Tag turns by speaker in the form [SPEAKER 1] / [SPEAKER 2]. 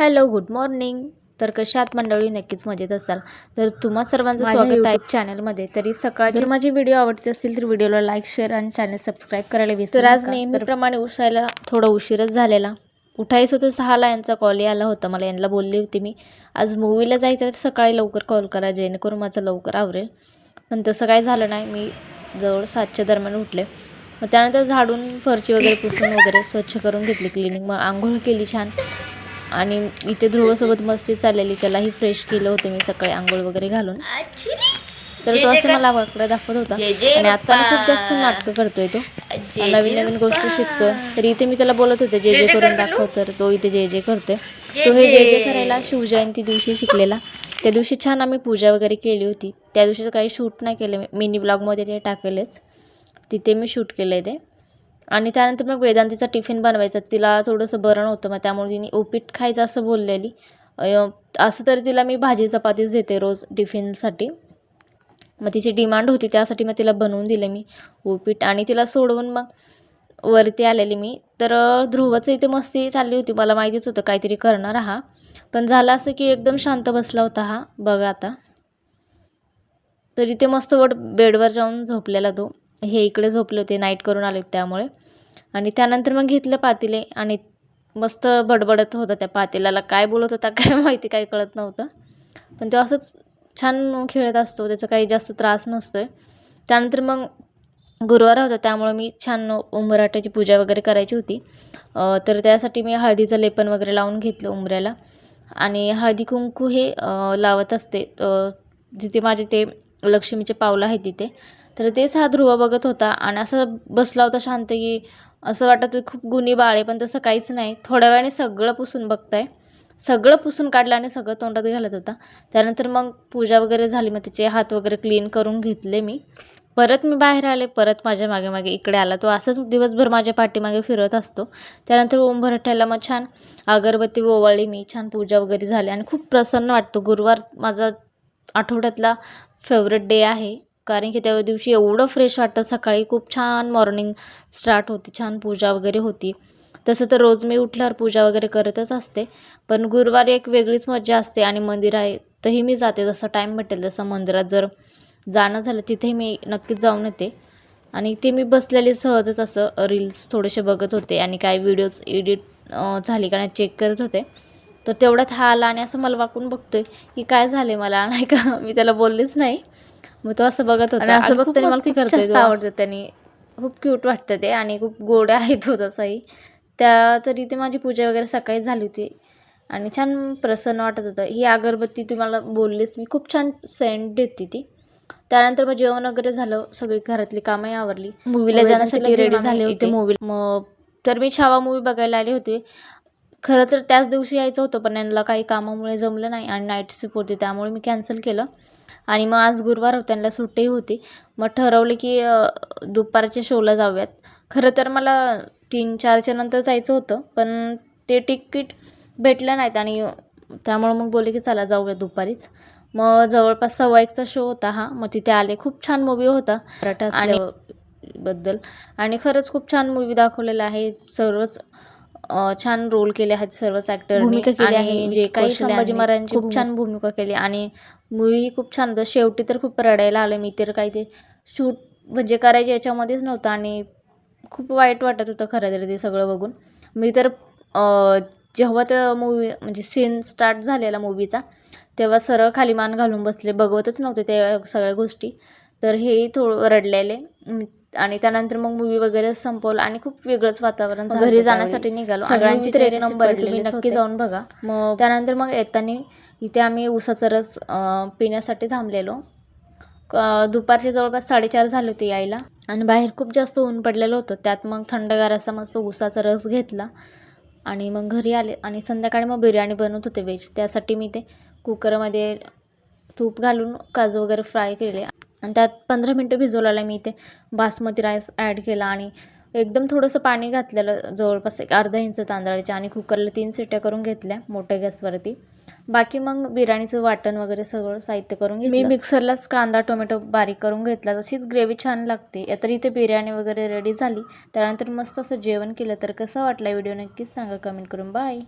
[SPEAKER 1] Hello good morning. तर कशा आहात मंडळी नक्कीच मजेत असाल. तर तुम्हा सर्वांचं स्वागत आहे चॅनलमध्ये. तरी सकाळ जर माझे व्हिडिओ आवडते असतील तर व्हिडिओला लाईक शेअर आणि चॅनल सबस्क्राईब करायला विसरू तर आज नेहमीप्रमाणे उठायला थोडा उशीरच झालेला. उठायचं होतं सहाला यांचा कॉल आला होता. मला यांना बोलली होती मी. आज मूवीला जायचं तर सकाळी लवकर कॉल करा जेणेकरून माझं लवकर आवरेल. पण तसं काही झालं नाही मी जवळ सातच्या दरम्यान उठले. मग त्यानंतर झाडून फरची वगैरे पुसून वगैरे स्वच्छ करून घेतली क्लिनिंग मग आंघोळ केली छान. आणि इथे ध्रुवसोबत मस्ती चाललेली. त्यालाही फ्रेश केलं होतं मी सकाळी आंघोळ वगैरे घालून. तर तो असं मला वाकडं दाखवत होता. आणि आता ना खूप जास्त नाटकं करतोय तो. नवीन नवीन गोष्टी शिकतोय. तर इथे मी त्याला बोलत होते जे जे करून दाखव तर तो इथे जे जे करतोय. तो हे जे. जे करायला शिवजयंती दिवशी शिकलेला. त्या दिवशी छान आम्ही पूजा वगैरे केली होती. त्या दिवशी तर काही शूट नाही केलं. मिनी ब्लॉगमध्ये ते टाकलेच. तिथे मी शूट केलं आहे ते. आणि त्यानंतर मग वेदांतीचा टिफिन बनवायचा. तिला थोडंसं बरं नव्हतं मग त्यामुळे तिने उपीट खायचं असं बोललेली. असं तरी तिला मी भाजी चपातीच देते रोज टिफिनसाठी. मग तिची डिमांड होती त्यासाठी मग तिला बनवून दिले मी उपीट. आणि तिला सोडवून मग वरती आलेली मी. तर अ, ध्रुवचं इथे मस्ती चालली होती मला माहितीच होतं काहीतरी करणार हा. पण झालं असं की एकदम शांत बसला होता हा बघा आता. तर इथे मस्त वट बेडवर जाऊन झोपलेला तो. हे इकडे झोपले होते नाईट करून आले त्यामुळे. आणि त्यानंतर मग घेतलं पातेले आणि मस्त बडबडत होता त्या पातेल्याला काय बोलत होता काय माहिती काय कळत नव्हतं. पण तो असंच छान खेळत असतो त्याचा काही जास्त त्रास नसतो आहे त्यानंतर मग गुरुवार होता त्यामुळे मी छान उंबराट्याची पूजा वगैरे करायची होती. तर त्यासाठी मी हळदीचं लेपन वगैरे लावून घेतलं उंबऱ्याला. आणि हळदी कुंकू हे लावत असते. जिथे माझे ते लक्ष्मीचे पावलं आहेत तिथे. तर तेच हा ध्रुव बघत होता आणि असं बसला होता शांत की असं वाटत खूप गुणी बाळे पण तसं काहीच नाही. थोड्या वेळाने सगळं पुसून बघताय. सगळं पुसून काढलं आणि सगळं तोंडात घालत होता. त्यानंतर मग पूजा वगैरे झाली मग त्याचे हात वगैरे क्लीन करून घेतले मी. परत मी बाहेर आले परत माझ्या मागे मागे इकडे आला. तो असंच दिवसभर माझ्या पाठीमागे फिरत असतो. त्यानंतर उंबरठ्याला मग छान अगरबत्ती ओवाळी मी छान पूजा वगैरे झाली. आणि खूप प्रसन्न वाटतो. गुरुवार माझा आठवड्यातला फेवरेट डे आहे. कारण की त्या दिवशी एवढं फ्रेश वाटतं. सकाळी खूप छान मॉर्निंग स्टार्ट होती. छान पूजा वगैरे होती. तसं तर रोज मी उठल्यावर पूजा वगैरे करतच असते. पण गुरुवारी एक वेगळीच मजा असते आणि मंदिर आहे तरी मी जाते. जसं टाईम भेटेल तसं मंदिरात जर जाणं झालं तिथेही मी नक्कीच जाऊन येते. आणि ते मी बसलेले सहजच असं रील्स थोडेसे बघत होते आणि काही व्हिडिओज एडिट झाली का नाही चेक करत होते. तर तेवढ्यात हा आला आणि असं मला वाकून बघतोय की काय झाले मला नाही का? मी त्याला बोललेच नाही. मग तो असं बघत होता. असं मला खूप जास्त आवडतं त्यांनी. खूप क्यूट वाटतं ते आणि खूप गोड आहे तो तसाही. त्या तरी ते माझी पूजा वगैरे सकाळी झाली होती. आणि छान प्रसन्न वाटत होतं. ही अगरबत्ती तुम्हाला बोललीच मी खूप छान सेंट देते ती. त्यानंतर मग जेवण वगैरे झालं सगळी घरातली कामही आवरली. मूवीला जाण्यासाठी रेडी झाले होते मूवी मग तर मी छावा मूवी बघायला आले होते. खरं तर त्याच दिवशी यायचं होतं पण यांना काही कामामुळे जमलं नाही आणि नाईट शिफ्ट होती त्यामुळे मी कॅन्सल केलं. आणि मग आज गुरुवार होता त्यांना सुट्टी होती. मग ठरवले की दुपारच्या शोला जाऊयात. खरं तर मला तीन चारच्या नंतर जायचं होतं पण ते तिकीट भेटलं नाहीत आणि त्यामुळे मग बोलले की चला जाऊया दुपारीच. मग जवळपास सव्वा एकचा शो होता हा. मग तिथे आले. खूप छान मूवी होता. मराठा आणि बद्दल. आणि खरंच खूप छान मूवी दाखवलेला आहे. सर्वच छान रोल केले आहेत सर्वच ॲक्टर भूमिका केली आहे. जे काही संभाजी महाराजांची खूप छान भूमिका केली. आणि मूवी खूप छान. होतं शेवटी तर खूप रडायला आलं मी तर काही ते शूट म्हणजे करायचे याच्यामध्येच नव्हतं आणि खूप वाईट वाटत होतं खरं तर ते सगळं बघून. मी तर जेव्हा त्या मूवी म्हणजे सीन स्टार्ट झालेला मूवीचा तेव्हा सरळ खाली मान घालून बसले बघवतच नव्हते त्या सगळ्या गोष्टी. तर हेही थोडं रडलेले. आणि त्यानंतर मग मूवी वगैरे संपवलं आणि खूप वेगळंच वातावरण घरी जाण्यासाठी निघालो. सगळ्यांची तर एक नंबर तुम्ही नक्की जाऊन बघा. मग त्यानंतर मग येताना इथे आम्ही उसाचा रस पिण्यासाठी थांबलेलो. दुपारचे जवळपास साडेचार झाले होते यायला. आणि बाहेर खूप जास्त ऊन पडलेलं होतं. त्यात मग थंडगार असा मस्त उसाचा रस घेतला. आणि मग घरी आले. आणि संध्याकाळी मग बिर्याणी बनवत होते व्हेज त्यासाठी मी ते कुकरमध्ये तूप घालून काजू वगैरे फ्राय केले. आणि त्यात पंधरा मिनटं भिजवलेला मी ते बासमती राईस ॲड केला आणि एकदम थोडंसं पाणी घातलेलं जवळपास एक अर्धा इंच तांदळाच्या आणि कुकरला तीन सिट्या करून घेतल्या मोठ्या गॅसवरती. बाकी मग बिर्याणीचं वाटण वगैरे सगळं साहित्य करून घेतलं. मी मिक्सरलाच कांदा टोमॅटो बारीक करून घेतला. तशीच ग्रेव्ही छान लागते. तर इथे बिर्याणी वगैरे रेडी झाली. त्यानंतर मस्त असं जेवण केलं. तर कसं वाटलं व्हिडिओ नक्कीच सांगा. कमेंट करून. बाय